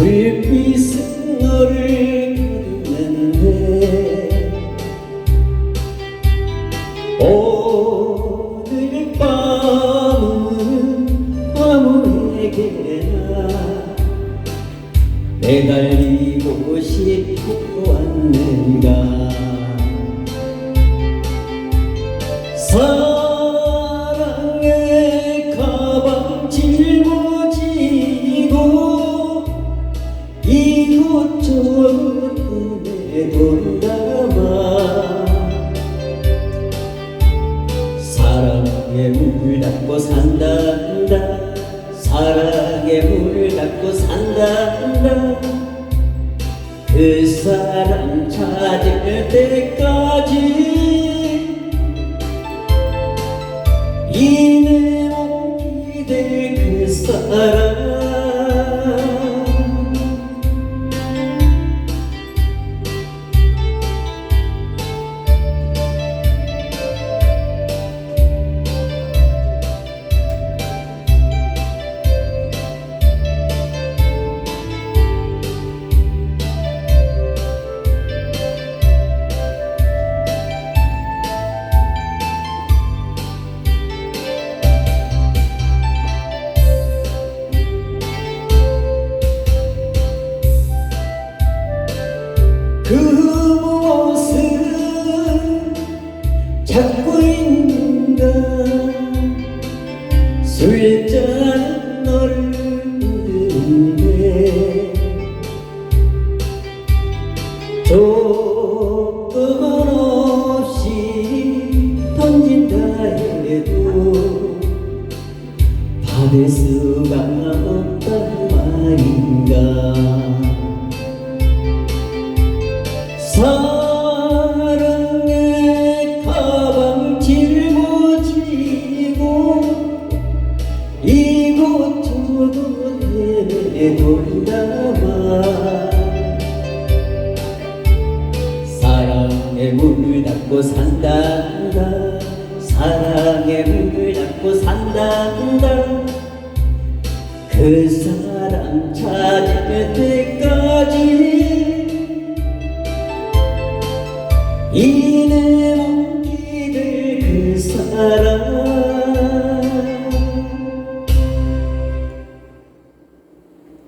불빛은 너를 가리는데 오늘 밤은 아무에게나 매달리고 싶고 왔는가 사랑에 물 닫고 산단다. 사랑에 물 닫고 산단다. 그 사람 찾을 때까지 이내 몸 기댈 그 사람 술잔 너를 부르는데 없이 던진다 해도 받을 수가 없단 말인가 이곳저곳 헤매돌다가 사랑의 문을 닫고 산단다 사랑의 문을 닫고 산단다 그 사람 찾을 때까지? 이내 몸 기댈 그 사람